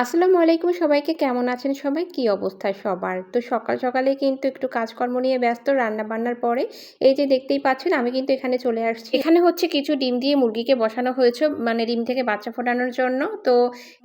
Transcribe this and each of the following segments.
আসসালামু আলাইকুম, সবাইকে কেমন আছেন সবাই? কি অবস্থায় সবার? তো সকাল সকালে কিন্তু একটু কাজকর্ম নিয়ে ব্যস্ত রান্না বান্নার পরে এই যে দেখতেই পাচ্ছেন, আমি কিন্তু এখানে চলে আসছি। এখানে হচ্ছে কিছু ডিম দিয়ে মুরগিকে বসানো হয়েছে মানে ডিম থেকে বাচ্চা ফোটানোর জন্য। তো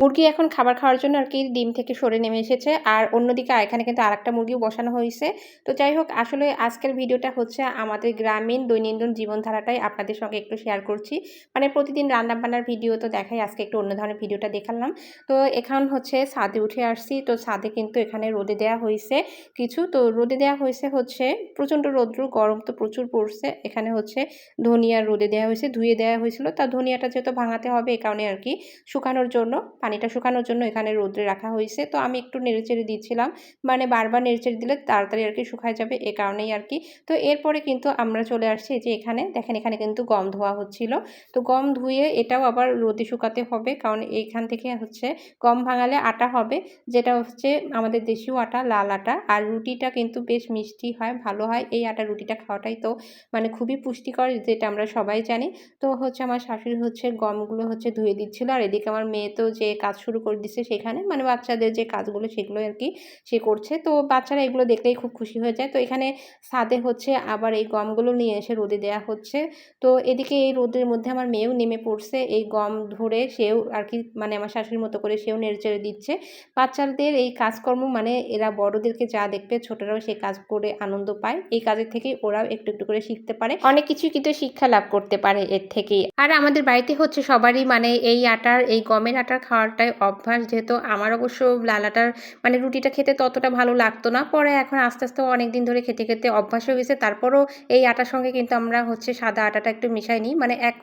মুরগি এখন খাবার খাওয়ার জন্য আর কি ডিম থেকে সরে নেমে এসেছে। আর অন্যদিকে এখানে কিন্তু আরেকটা মুরগিও বসানো হয়েছে। তো যাই হোক, আসলে আজকের ভিডিওটা হচ্ছে আমাদের গ্রামীণ দৈনন্দিন জীবনধারাটাই আপনাদের সঙ্গে একটু শেয়ার করছি। মানে প্রতিদিন রান্না বান্নার ভিডিও তো দেখাই, আজকে একটু অন্য ধরনের ভিডিওটা দেখালাম। তো এখন হচ্ছে ছাদে উঠে আসছি। তো ছাদে কিন্তু এখানে রোদে দেয়া হয়েছে কিছু। তো রোদে দেয়া হয়েছে হচ্ছে প্রচণ্ড রৌদ্র, গরম তো প্রচুর পড়ছে। এখানে হচ্ছে ধনিয়া রোদে দেওয়া হয়েছে, ধুয়ে দেওয়া হয়েছিল। তা ধনিয়াটা যেহেতু ভাঙাতে হবে এ কারণে আর কি শুকানোর জন্য, পানিটা শুকানোর জন্য এখানে রোদ্রে রাখা হয়েছে। তো আমি একটু নেড়েচেড়ে দিচ্ছিলাম মানে বারবার নেড়েচেড়ে দিলে তাড়াতাড়ি আর কি শুকায় যাবে এ কারণেই আর কি। তো এরপরে কিন্তু আমরা চলে আসছি যে এখানে, দেখেন এখানে কিন্তু গম ধোয়া হচ্ছিল। তো গম ধুয়ে এটাও আবার রোদে শুকাতে হবে কারণ এইখান থেকে হচ্ছে গম ভাঙালে আটা হবে, যেটা হচ্ছে আমাদের দেশীয় আটা, লাল আটা। আর রুটিটা কিন্তু বেশ মিষ্টি হয়, ভালো হয়। এই আটা রুটিটা খাওয়াটাই তো মানে খুবই পুষ্টিকর, যেটা আমরা সবাই জানি। তো হচ্ছে আমার শাশুড়ি হচ্ছে গমগুলো হচ্ছে ধুয়ে দিচ্ছিল, আর এদিকে আমার মেয়ে তো যে কাজ শুরু করে দিচ্ছে সেখানে মানে বাচ্চাদের যে কাজগুলো সেগুলো আর কি সে করছে। তো বাচ্চারা এগুলো দেখলেই খুব খুশি হয়ে যায়। তো এখানে সাদে হচ্ছে আবার এই গমগুলো নিয়ে এসে রোদে দেওয়া হচ্ছে। তো এদিকে এই রোদের মধ্যে আমার মেয়েও নেমে পড়ছে। এই গম ধরে সেও আর কি মানে আমার শাশুড়ির মতো করে সেও নেড়ে চেড়ে দিচ্ছে। বাচ্চাদের এই কাজকর্ম মানে এরা বড়দেরকে যা দেখবে, ছোটরাও সেই কাজ করে আনন্দ পায়। এই কাজের থেকেই ওরাও একটু একটু করে শিখতে পারে। অনেক কিছু কিন্তু শিক্ষা লাভ করতে পারে এর থেকেই। আর আমাদের বাড়িতে হচ্ছে সবারই মানে এই আটার, এই গমের আটার খাওয়াটাই অভ্যাস। যেহেতু আমার অবশ্য লাল আটার মানে রুটিটা খেতে ততটা ভালো লাগতো না। পরে এখন আস্তে আস্তে অনেক দিন ধরে খেতে খেতে অভ্যাস হয়ে গেছে। তারপরও এই আটার সঙ্গে কিন্তু আমরা হচ্ছে সাদা আটাটা একটু মিশাই নিই। মানে এক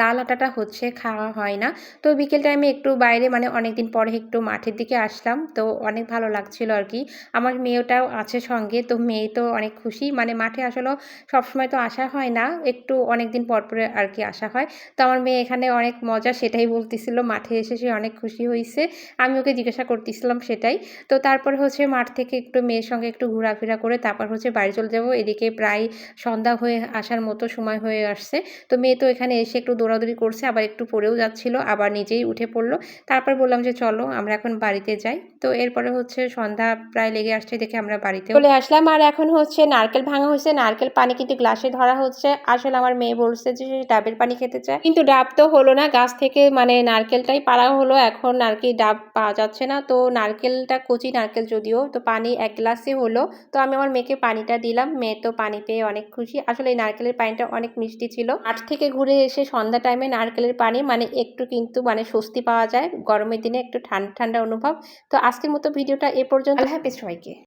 লাল আটাটা হচ্ছে খাওয়া হয় না। তো বিকেল টাইমে একটু বাইরে মানে অনেক দিন পরে একটু মাঠের দিকে আসলাম। তো অনেক ভালো লাগছিল আর কি আমার মেয়েটাও আছে সঙ্গে, তো মেয়ে তো অনেক খুশি। মানে মাঠে আসলেও সবসময় তো আসা হয় না, একটু অনেক দিন পর পরে আর কি আসা হয়। তো আমার মেয়ে এখানে অনেক মজা সেটাই বলতেছিল, মাঠে এসে সে অনেক খুশি হয়েছে আমি ওকে জিজ্ঞাসা করতেছিলাম সেটাই। তো তারপর হচ্ছে মাঠ থেকে একটু মেয়ের সঙ্গে একটু ঘোরাফেরা করে তারপর হচ্ছে বাড়ি চলে যাব। এদিকে প্রায় সন্ধ্যা হয়ে আসার মতো সময় হয়ে আসছে। তো মেয়ে তো এখানে এসে একটু দৌড়াদৌড়ি করছে, আবার একটু পড়েও যাচ্ছিল, আবার নিজেই উঠে পড়ল। তারপর বললাম যে চলো আমরা এখন বাড়িতে যাই। তো এরপরে হচ্ছে সন্ধ্যা প্রায় লেগে আসছে দেখে আমরা বাড়িতে চলে আসলাম। আর এখন হচ্ছে নারকেল ভাঙা হয়েছে। নারকেল পানি কিন্তু গ্লাসে ধরা হচ্ছে। আসলে আমার মেয়ে বলছে যে ডাবের পানি খেতে চায়। কিন্তু ডাব তো হলো না। গাছ থেকে মানে নারকেলটাই পাড়া হলো। এখন আর কি ডাব পাওয়া যাচ্ছে না। তো নারকেলটা কচি নারকেল যদিও, তো পানি এক গ্লাসে হলো। তো আমি আমার মেয়েকে পানিটা দিলাম। মেয়ে তো পানি পেয়ে অনেক খুশি। আসলে এই নারকেলের পানিটা অনেক মিষ্টি ছিল। মাঠ থেকে ঘুরে এসে সন্ধ্যা টাইমে নারকেলের পানি মানে একটু কিন্তু মানে স্বস্তি পাওয়া যায়। গরমের দিনে একটু ঠান্ডা ঠান্ডা অনুভব। তো আজকের মতো ভিডিওটা এ পর্যন্ত। হ্যাপি সবাইকে।